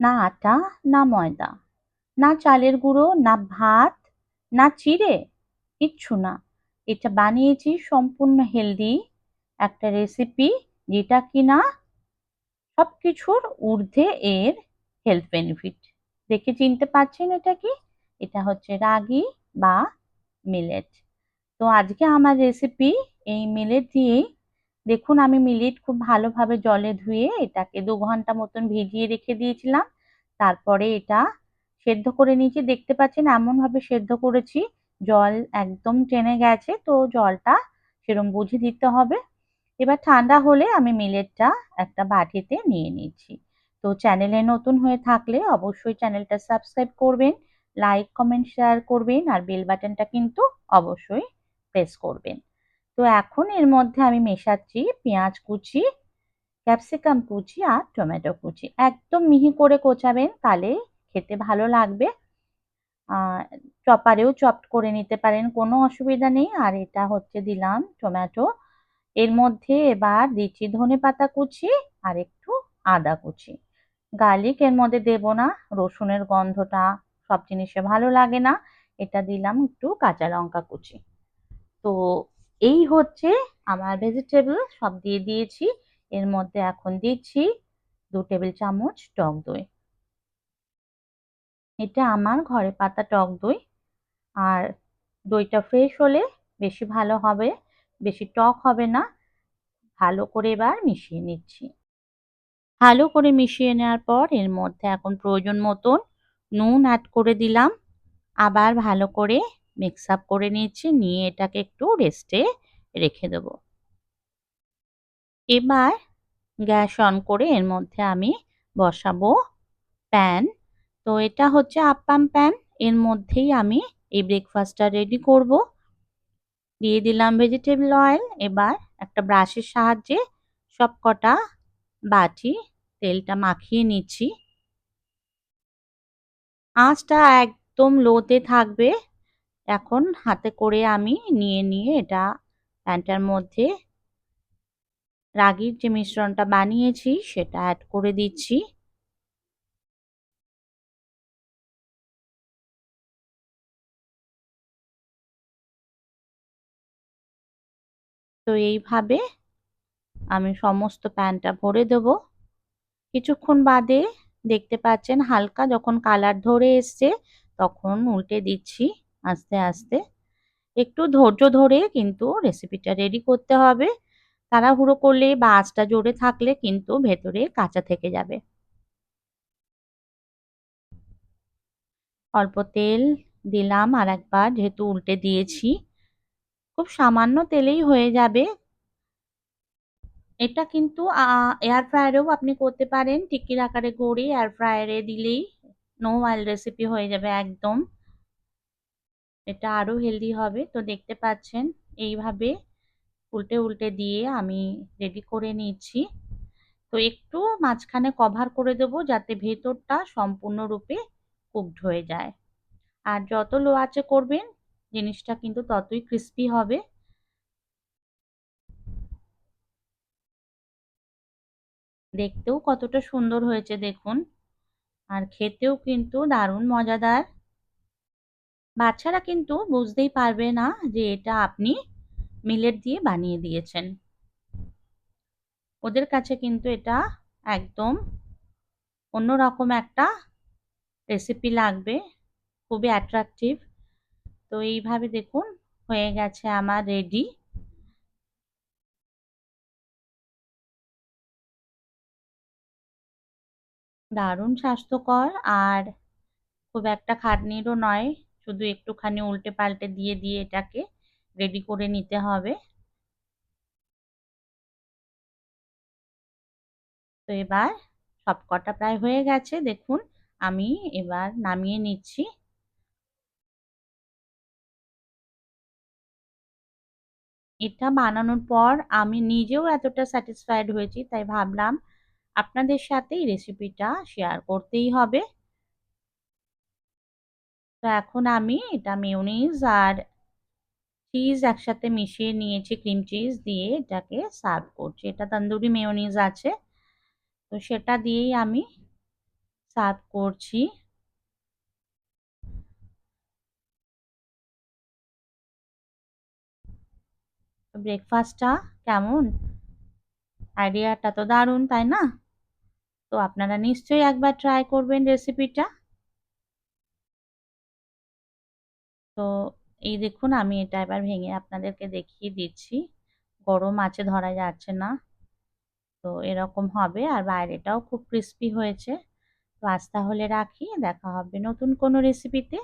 না আটা, না ময়দা, না চালের গুঁড়ো, না ভাত, না চিড়ে, কিচ্ছু না। এটা বানিয়েছি সম্পূর্ণ হেলদি একটা রেসিপি যেটা কিনা সব কিছুর ঊর্ধ্বে এর হেলথ বেনিফিট দেখে চিনতে পারছেন এটা কি? এটা হচ্ছে রাগি বা মিলেট তো আজকে আমার রেসিপি এই মিলেট দিয়েই দেখুন, আমি মিলেট খুব ভালোভাবে জলে ধুয়ে এটাকে দু ঘণ্টা মতন ভিজিয়ে রেখে দিয়েছিলাম। তারপরে এটা সেদ্ধ করে নিয়েছি। দেখতে পাচ্ছেন, এমনভাবে সেদ্ধ করেছি, জল একদম টেনে গেছে, তো জলটা সেরম বুঝে দিতে হবে। এবার ঠান্ডা হলে আমি মিলেটটা একটা বাটিতে নিয়ে নিচ্ছি। তো চ্যানেলে নতুন হয়ে থাকলে অবশ্যই চ্যানেলটা সাবস্ক্রাইব করবেন, লাইক, কমেন্ট, শেয়ার করবেন, আর বেল বাটনটা কিন্তু অবশ্যই প্রেস করবেন। তো এখন এর মধ্যে আমি মেশাচ্ছি পেঁয়াজ কুচি, ক্যাপসিকাম কুচি আর টমেটো কুচি। একদম মিহি করে কোচাবেন, তাহলে খেতে ভালো লাগবে। চপারেও চপড করে নিতে পারেন, কোনো অসুবিধা নেই। আর এটা হচ্ছে দিলাম টমেটো। এর মধ্যে এবার দিচ্ছি ধনে পাতা কুচি আর একটু আদা কুচি। গার্লিক এর মধ্যে দেব না, রসুনের গন্ধটা সব জিনিসে ভালো লাগে না। এটা দিলাম একটু কাঁচা লঙ্কা কুচি। তো এই হচ্ছে আমার ভেজিটেবল সব দিয়ে দিয়েছি। এর মধ্যে এখন দিচ্ছি দু টেবিল চামচ টক দই। এটা আমার ঘরে পাতা টক দই। আর দইটা ফ্রেশ হলে বেশি ভালো হবে, বেশি টক হবে না। ভালো করে এবার মিশিয়ে নিচ্ছি। ভালো করে মিশিয়ে নেওয়ার পর এর মধ্যে এখন প্রয়োজন মতন নুন অ্যাড করে দিলাম। আবার ভালো করে মিক্স আপ করে নিয়েছি, নিয়ে এটাকে একটু রেস্টে রেখে দেব। এবার গ্যাস অন করে এর মধ্যে আমি বসাবো প্যান তো এটা হচ্ছে আপ্পাম প্যান এর মধ্যেই আমি এই ব্রেকফাস্টটা রেডি করব। দিয়ে দিলাম ভেজিটেবল অয়েল এবার একটা ব্রাশের সাহায্যে সব কটা বাটি, তেলটা মাখিয়ে নিচ্ছি। আঁচটা একদম লোতে থাকবে এখন হাতে করে আমি নিয়ে নিয়ে এটা প্যানটার মধ্যে রাগির যে মিশ্রণটা বানিয়েছি সেটা অ্যাড করে দিচ্ছি। তো এইভাবে আমি সমস্ত প্যানটা ভরে দেব। কিছুক্ষণ বাদে দেখতে পাচ্ছেন হালকা যখন কালার ধরে এসছে তখন উল্টে দিচ্ছি। আস্তে আস্তে। একটু ধৈর্য ধরে কিন্তু রেসিপিটা রেডি করতে হবে। তাড়াহুড়ো করলে বা আঁচটা জোরে থাকলে কিন্তু ভেতরে কাঁচা থেকে যাবে। অল্প তেল দিলাম আর একবার যেহেতু উল্টে দিয়েছি। খুব সামান্য তেলেই হয়ে যাবে। এটা কিন্তু এয়ার ফ্রায়ারেও আপনি করতে পারেন। টিকির আকারে গড়ে এয়ার ফ্রায়ারে দিলেই নো অয়েল রেসিপি হয়ে যাবে একদম। এটা আরও হেলদি হবে। তো দেখতে পাচ্ছেন, এইভাবে উল্টে উল্টে দিয়ে আমি রেডি করে নিচ্ছি তো একটু মাঝখানে কভার করে দেব যাতে ভেতরটা সম্পূর্ণরূপে কুকড হয়ে যায়। আর যত লো আঁচে করবেন, জিনিসটা কিন্তু ততই ক্রিস্পি হবে। দেখতেও কতটা সুন্দর হয়েছে, দেখুন। আর খেতেও কিন্তু দারুণ মজাদার। বাচ্চারা কিন্তু বুঝতেই পারবে না যে এটা আপনি মিলেট দিয়ে বানিয়ে দিয়েছেন। ওদের কাছে কিন্তু এটা একদম অন্যরকম একটা রেসিপি লাগবে, খুবই অ্যাট্রাকটিভ তো এইভাবে দেখুন, হয়ে গেছে আমার রেডি দারুণ স্বাস্থ্যকর আর খুব একটা খাটনিরও নয়। শুধু একটুখানি উল্টে পাল্টে দিয়ে দিয়ে এটাকে রেডি করে নিতে হবে। তো এবার সব কটা প্রায় হয়ে গেছে, দেখুন, আমি এবার নামিয়ে নিচ্ছি। এটা বানানোর পর আমি নিজেও এতটা স্যাটিসফাইড হয়েছি, তাই ভাবলাম আপনাদের সাথে এই রেসিপিটা শেয়ার করতেই হবে। তো এখন আমি এটা মেয়নিজ আর চিজ একসাথে মিশিয়ে নিয়েছি ক্রিম চিজ দিয়ে এটাকে সার্ভ করছি। এটা তন্দুরি মেয়নিজ আছে। তো সেটা দিয়েই আমি সার্ভ করছি। ব্রেকফাস্টটা কেমন? আইডিয়াটা তো দারুণ, তাই না? তো আপনারা নিশ্চয়ই একবার ট্রাই করবেন রেসিপিটা তো এই দেখুন, আমি এটা এবার ভেঙে আপনাদেরকে দেখিয়ে দিচ্ছি। গরম আছে, ধরা যাচ্ছে না। তো এরকম হবে, আর বাইরেটাও খুব ক্রিস্পি হয়েছে। তো আজ তাহলে রাখি, দেখা হবে নতুন কোনো রেসিপিতে